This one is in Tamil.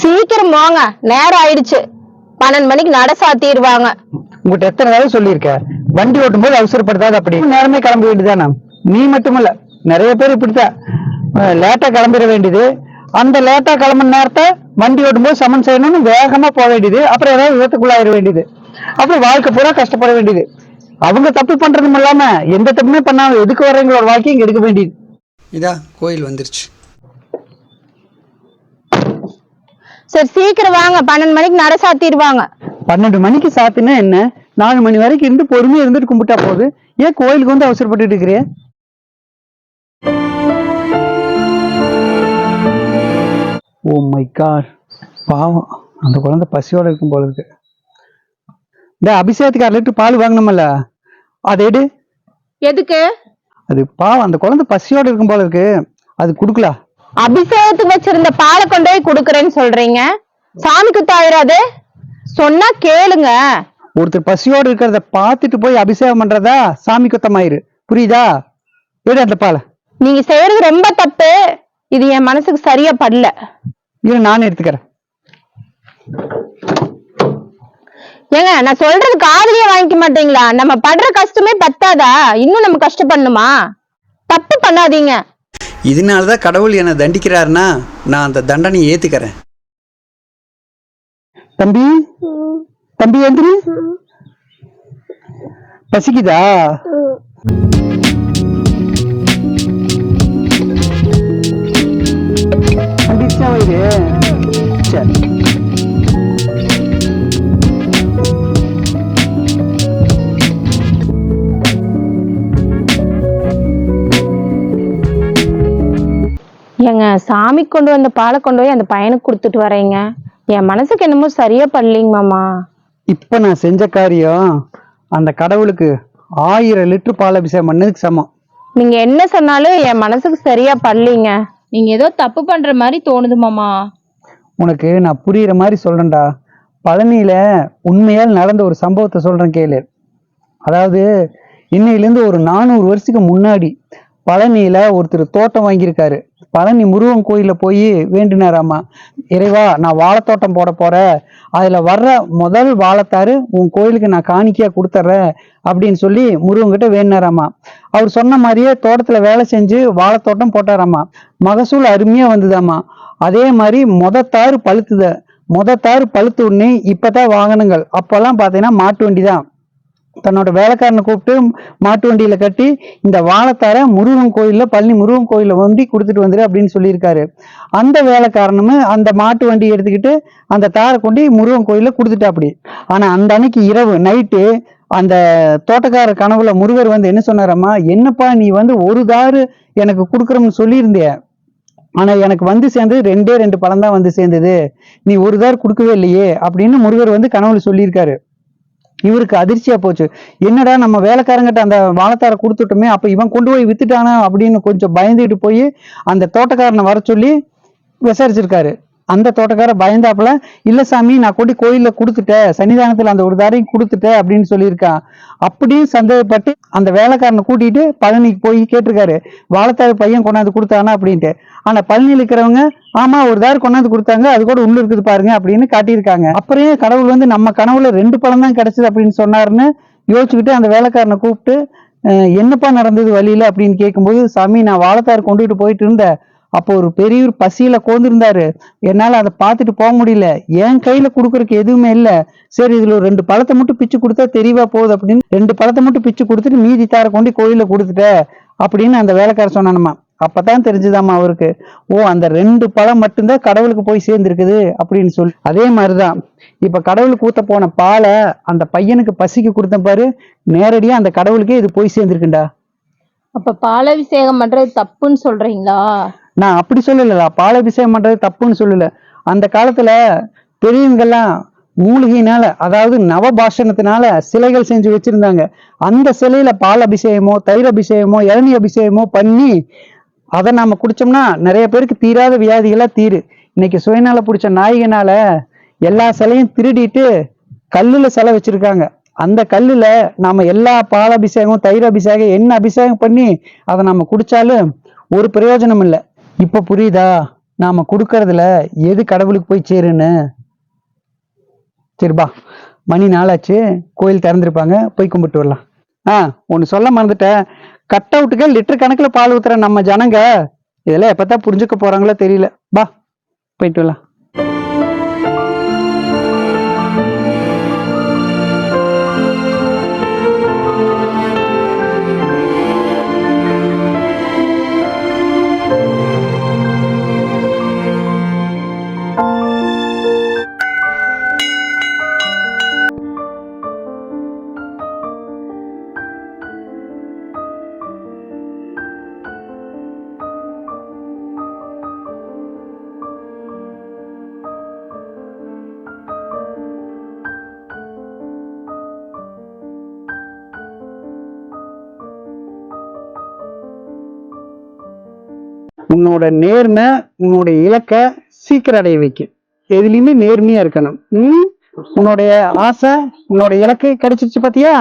சீக்கிரம் போங்க நேரம் ஆயிடுச்சு. பன்னெண்டு மணிக்கு நட சாத்திடுவாங்க. உங்ககிட்ட எத்தனை தடவை சொல்லியிருக்கேன் வண்டி ஓட்டும் போது அவசரப்படுத்தாது அப்படி. நேரமே கிளம்ப வேண்டியதானே நீ மட்டுமல்ல. நிறைய பேர் இப்படித்தான். லேட்டா கிளம்பிட வேண்டியது. அந்த லேட்டா கிளம்புன நேரத்தை வண்டி ஓட்டும் போது சமன் செய்யணும்னு வேகமா போக வேண்டியது. அப்புறம் ஏதாவது விபத்துக்குள்ளாயிட வேண்டியது. அப்புறம் வாழ்க்கை பூரா கஷ்டப்பட வேண்டியது. அவங்க தப்பு பண்றதும் இல்லாம எந்த தப்புமே பண்ணாம எதுக்கு வர்றவங்களோட வாழ்க்கையும் எடுக்க வேண்டியது. இதா கோயில் வந்துருச்சு. சரி சீக்கிரம் வாங்க. பன்னெண்டு மணிக்கு நட சாத்திடுவாங்க. பன்னெண்டு மணிக்கு சாத்தினா என்ன? நாலு மணி வரைக்கும் இருந்து பொறுமையா இருந்துட்டு கும்பிட்டா போகுது ஏன் கோயிலுக்கு வந்து அவசரப்பட்டுட்டு இருக்கிறிய ஓ மை காட். பாவம். அந்த குழந்தை பசியோட இருக்கும் போல இருக்கு. இந்த அபிஷேகத்துக்கு அரை லிட்டர் பால் வாங்கினோம்ல அதை எடு. எதுக்கு? அது பாவம் அந்த குழந்தை பசியோட இருக்கும் போல இருக்கு. அது குடுக்கலாம் அபிஷேகத்துக்கு வச்சிருந்த பாலை கொண்டு போய் குடுக்கறேன்னு சொல்றீங்க. சாமி குத்தாயிராது சொன்னா கேளுங்க. ஒருத்தர் பசியோட இருக்கிறத பார்த்துட்டு போய் அபிஷேகம் பண்றதா? சாமி குத்தமாயிரு. புரியுதா? எடு அந்த பாலை. நீங்க செய்யறது ரொம்ப தப்பு. இது என் மனசுக்கு சரியா படல. இரு நானே எடுத்துக்கிறேன். ஏங்க நான் சொல்றது காதுலயே வாங்கிக்க மாட்டீங்களா? நம்ம படுற கஷ்டமே பத்தாதா? இன்னும் நம்ம கஷ்டப்படணுமா தப்பு பண்ணாதீங்க. இதனால தான் கடவுள் என்னை தண்டிக்கிறாருன்னா நான் அந்த தண்டனையை ஏற்றுக்கிறேன் தம்பி? தம்பி எந்திரி. பசிக்குதா? தம்பி வயிறு. சாமி கொண்டு வந்த பாலை கொண்டு போய் அந்த பையனுக்கு கொடுத்துட்டு வரேங்க. என் மனசுக்கு என்னமோ சரியா படலைங்க மாமா. இப்ப நான் செஞ்ச காரியம் அந்த கடவுளுக்கு ஆயிரம் லிட்டர் பால் அபிஷேகம் பண்ணதுக்கு சமம். நீங்க என்ன சொன்னாலும் என் மனசுக்கு சரியா படலைங்க. நீங்க ஏதோ தப்பு பண்ற மாதிரி தோணுது மாமா. உனக்கு நான் புரியுற மாதிரி சொல்றேன்டா பழனியில உண்மையால் நடந்த ஒரு சம்பவத்தை சொல்றேன் கேளு. அதாவது இன்னையிலேருந்து ஒரு நானூறு வருஷத்துக்கு முன்னாடி பழனியில ஒருத்தர் தோட்டம் வாங்கியிருக்காரு. பழனி முருகன் கோயிலில் போய் வேண்டினாராமா இறைவா நான் வாழைத்தோட்டம் போட போறேன். அதுல வர்ற முதல் வாழைத்தாரு உன் கோயிலுக்கு நான் காணிக்கையா கொடுத்துட்றேன் அப்படின்னு சொல்லி முருகன்கிட்ட வேண்டினாராமா அவர் சொன்ன மாதிரியே தோட்டத்துல வேலை செஞ்சு வாழைத்தோட்டம் போட்டாராமா மகசூல் அருமையா வந்ததாமா அதே மாதிரி மொதத்தாறு பழுத்துத. மொதத்தாறு பழுத்து உடனே இப்பதான் வாகனங்கள் அப்பெல்லாம் பாத்தீங்கன்னா மாட்டு வண்டி தான் தன்னோட வேலைக்காரனை கூப்பிட்டு மாட்டு வண்டியில கட்டி இந்த வாழைத்தார முருகன் கோயில்ல பழனி முருகன் கோயிலில் வண்டி கொடுத்துட்டு வந்துரு அப்படின்னு சொல்லியிருக்காரு. அந்த வேலைக்காரனுமே அந்த மாட்டு வண்டி எடுத்துக்கிட்டு அந்த தாரை கொண்டு முருகன் கோயிலில் கொடுத்துட்டா அப்படி ஆனா அந்த அன்னைக்கு இரவு நைட்டு அந்த தோட்டக்கார கனவுல முருகர் வந்து என்ன சொன்னாரம்மா என்னப்பா நீ வந்து ஒரு தாறு எனக்கு கொடுக்குறோம்னு சொல்லியிருந்திய ஆனா எனக்கு வந்து சேர்ந்தது ரெண்டே ரெண்டு பழம் தான் வந்து சேர்ந்தது. நீ ஒரு தார் கொடுக்கவே இல்லையே அப்படின்னு முருகர் வந்து கனவுல சொல்லியிருக்காரு. இவருக்கு அதிர்ச்சியா போச்சு. என்னடா நம்ம வேலைக்காரங்கிட்ட அந்த வாழைத்தார கொடுத்துட்டோமே அப்ப இவன் கொண்டு போய் வித்துட்டானா அப்படின்னு கொஞ்சம் பயந்துட்டு போய் அந்த தோட்டக்காரனை வர சொல்லி விசாரிச்சிருக்காரு. அந்த தோட்டக்கார பயந்தாப்புல இல்ல சாமி நான் கொண்டு கோயில்ல கொடுத்துட்டேன். சன்னிதானத்துல அந்த ஒரு தாரையும் கொடுத்துட்டேன் அப்படின்னு சொல்லியிருக்கான் அப்படியும் சந்தேகப்பட்டு அந்த வேலைக்காரனை கூட்டிட்டு பழனிக்கு போய் கேட்டிருக்காரு. வாழத்தாறு பையன் கொண்டாந்து கொடுத்தானா? அப்படின்ட்டு. ஆனா பழனியில் இருக்கிறவங்க ஆமா ஒரு தார் கொண்டாந்து கொடுத்தாங்க. அது கூட உள்ள இருக்குது பாருங்க அப்படின்னு காட்டியிருக்காங்க. அப்புறம் கடவுள் வந்து நம்ம கனவுல ரெண்டு பழம் தான் கிடைச்சது அப்படின்னு சொன்னாருன்னு யோசிச்சுக்கிட்டு அந்த வேலைக்காரனை கூப்பிட்டு என்னப்பா நடந்தது வழியில? அப்படின்னு கேட்கும்போது சாமி நான் வாழத்தார் கொண்டுகிட்டு போயிட்டு இருந்தேன். அப்போ ஒரு பெரியவர் பசியில கோந்திருந்தாரு. என்னால அதை பார்த்துட்டு போக முடியல. என் கையில கொடுக்கறதுக்கு எதுவுமே இல்ல. சரி இதுல ஒரு ரெண்டு பழத்தை மட்டும் பிச்சு கொடுத்தா தெரியவா போகுது அப்படின்னு ரெண்டு பழத்தை மட்டும் பிச்சு கொடுத்துட்டு மீதி தார கொண்டு கோயில கொடுத்துட்ட அப்படின்னு அந்த வேலைக்காரர் சொன்னானம்மா. அப்பதான் தெரிஞ்சுதாம்மா அவருக்கு. ஓ அந்த ரெண்டு பழம் மட்டும்தான் கடவுளுக்கு போய் சேர்ந்துருக்குது அப்படின்னு சொல்லி. அதே மாதிரிதான். இப்ப கடவுளுக்கு ஊத்த போன பாலை அந்த பையனுக்கு பசிக்கு கொடுத்த பாரு. நேரடியா அந்த கடவுளுக்கே இது போய் சேர்ந்துருக்குண்டா. அப்ப பாலாபிஷேகம் பண்றது தப்புன்னு சொல்றீங்களா? நான் அப்படி சொல்லல பாலாபிஷேகம் பண்றது தப்புன்னு சொல்லல. அந்த காலத்துல பெரியவங்கெல்லாம் மூலிகையினால அதாவது நவபாஷணத்தினால சிலைகள் செஞ்சு வச்சிருந்தாங்க. அந்த சிலையில பால் அபிஷேகமோ தயிர் அபிஷேகமோ இளநீ அபிஷேகமோ பண்ணி அதை நாம குடிச்சோம்னா நிறைய பேருக்கு தீராத வியாதிகளா தீரு. இன்னைக்கு சுயநாள பிடிச்ச நாய்கனால எல்லா சிலையும் திருடிட்டு கல்லுல சிலை வச்சிருக்காங்க. அந்த கல்லுல நாம எல்லா பால் அபிஷேகம் தயிர் அபிஷேகம் என்ன அபிஷேகம் பண்ணி அதை நம்ம குடிச்சாலும் ஒரு பிரயோஜனம் இல்லை. இப்போ புரியுதா? நாம கொடுக்கறதுல எது கடவுளுக்கு போய் சேருன்னு? சரிப்பா மணி நாளாச்சு. கோயில் திறந்திருப்பாங்க. போய் கும்பிட்டு வரலாம். ஆ ஒன்று சொல்ல மறந்துட்டேன். கட் அவுட்டுக்கு லிட்டர் கணக்கில் பால் ஊத்துற நம்ம ஜனங்க இதெல்லாம் எப்பதான் புரிஞ்சுக்க போறாங்களோ தெரியல. பா போயிட்டு வரலாம். உன்னோட நேர்மை உன்னோட இலக்கை சீக்கிரம் அடைய வைக்கும் எதுலையுமே நேர்மையா இருக்கணும் ம்? உன்னுடைய ஆசை உன்னோட இலக்கு கிடைச்சிருச்சு பாத்தியா